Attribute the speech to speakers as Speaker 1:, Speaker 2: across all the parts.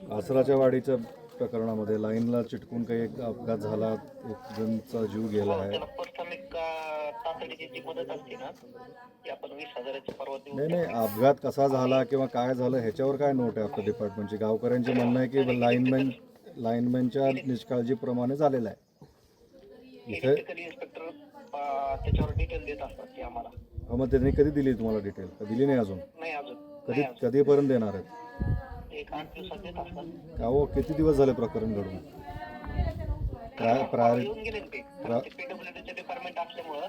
Speaker 1: आसराच्या वाडीच्या प्रकरणामध्ये लाईनला चिटकून काही एक अपघात झाला एक जणचा जीव गेला आहे. नाही नाही अपघात कसा झाला किंवा काय झालं ह्याच्यावर काय नोट आहे आपल्या डिपार्टमेंटची गावकऱ्यांचे म्हणणं आहे की लाईनमॅन लाईनमॅनच्या निष्काळजीप्रमाणे झालेलं आहे. इथे
Speaker 2: इलेक्ट्रिकल इन्स्पेक्टर त्याच्यावर डिटेल देत असतात ते आम्हाला.
Speaker 1: हा, मग त्यांनी कधी दिली तुम्हाला डिटेल दिली नाही अजून? कधी. कधीपर्यंत देणार आहेत?
Speaker 2: एक आठ दिवसात देत असतात
Speaker 1: का हो किती दिवस झाले प्रकरण घडून? प्राय प्राय
Speaker 2: येऊन गेले ते.
Speaker 1: प्रा-
Speaker 2: पीडब्ल्यूडीचे डिपार्टमेंट असल्यामुळं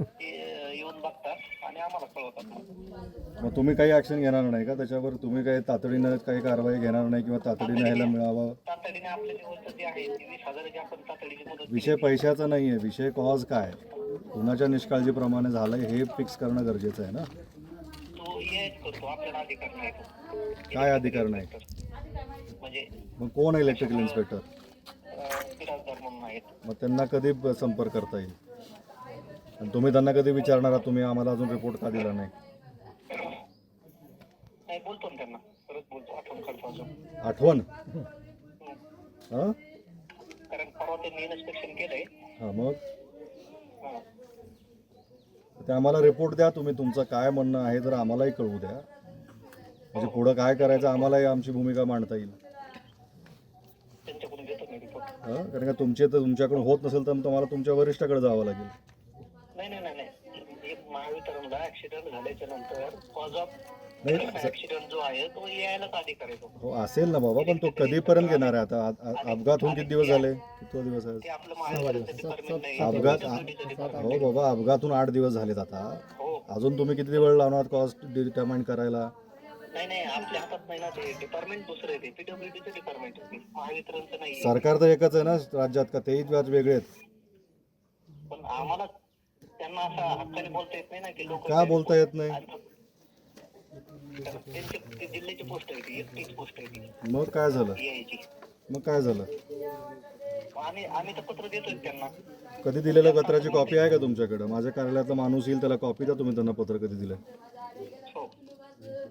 Speaker 2: ते अं, येऊन बघतात आणि आम्हाला कळवतात. मग.
Speaker 1: मग तुम्ही काही ऍक्शन घेणार नाही का? त्याच्यावर तुम्ही काही तातडीनं काही कारवाई घेणार नाही किंवा तातडीनं ह्याला मिळावं?
Speaker 2: तातडीने आपल्याली गोष्ट जी आहे ती वीस हजाराची आपण तातडीची मदत
Speaker 1: विषय पैशाचा नाही आहे विषय कॉज काय? कुणाच्या निष्काळजीप्रमाणे झालंय हे फिक्स करणं गरजेचं आहे ना?
Speaker 2: तो येच करतो आपल्याला अधिकार नाही तो.
Speaker 1: काय अधिकार नाही
Speaker 2: म्हणजे
Speaker 1: मग कोण आहे इलेक्ट्रिकल इन्स्पेक्टर
Speaker 2: अं, बिराजदार म्हणून आहेत.
Speaker 1: मग त्यांना कधी ब- संपर्क करता येईल? आणि तुम्ही त्यांना कधी विचारणार आहात, तुम्ही आम्हाला अजून रिपोर्ट का दिला नाही?
Speaker 2: नाही बोलतो ना त्यांना. परत बोलतो. आठवण करतो अजून.
Speaker 1: आठवण?
Speaker 2: हम्म.
Speaker 1: हां?
Speaker 2: कारण परवा त्यांनी इन्स्पेक्शन केलंय.
Speaker 1: हां मग. ते आम्हाला रिपोर्ट द्या तुम्ही तुमचं काय म्हणणं आहे तर आम्हालाही कळवू द्या. म्हणजे पुढं काय करायचं आम्हालाही आमची भूमिका मांडता येईल. कारण का तुमचे तर तुमच्याकडून होत नसेल तर तुम्हाला तुमच्या वरिष्ठाकडे जावं लागेल.
Speaker 2: नाही नाही नाही महावितरणला ऍक्सिडेंट झाल्याच्यानंतर कॉज ऑफ
Speaker 1: नाही स-
Speaker 2: ऍक्सिडेंट जो आहे तो यायलाच अधिकार आहे तो
Speaker 1: हो असेल ना बाबा पण तो कधीपर्यंत घेणार आहे? आता आ- आ- अपघात होऊन किती दिवस झाले? किती दिवस
Speaker 2: ते
Speaker 1: आहे
Speaker 2: आपलं नाही.
Speaker 1: अपघात
Speaker 2: department.
Speaker 1: हो बाबा अपघातून आठ दिवस झालेत आता.
Speaker 2: हो.
Speaker 1: अजून तुम्ही किती वेळ लावणार कॉस्ट डिटर्माइन करायला?
Speaker 2: नाही नाही आपल्या हातात नाही ना ते डिपार्टमेंट दुसरं आहे ते. पीडब्ल्यूडीचं डिपार्टमेंट आहे. ते. महावितरणचं नाही
Speaker 1: सरकार तर एकच आहे ना राज्यात का? तेही व्याज वेगळे आहेत.
Speaker 2: पण आम्हाला त्यांना असं हक्काने बोलता येत नाही ना की लोक
Speaker 1: का बोलता येत नाही?
Speaker 2: त्यांची ती जिल्ह्याची पोस्ट आहे ती एकटीच पोस्ट आहे ती
Speaker 1: मग काय झालं?
Speaker 2: यायची.
Speaker 1: मग काय झालं?
Speaker 2: आम्ही आम्ही तर पत्र देतोय त्यांना.
Speaker 1: कधी दिलेल्या पत्राची कॉपी आहे का तुमच्याकडे? माझ्या कार्यालयातला माणूस येईल त्याला कॉपी द्या तुम्ही त्यांना पत्र कधी दिलं.
Speaker 2: हो.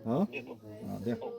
Speaker 1: हां?
Speaker 2: देतो.
Speaker 1: हां द्या.
Speaker 2: हो.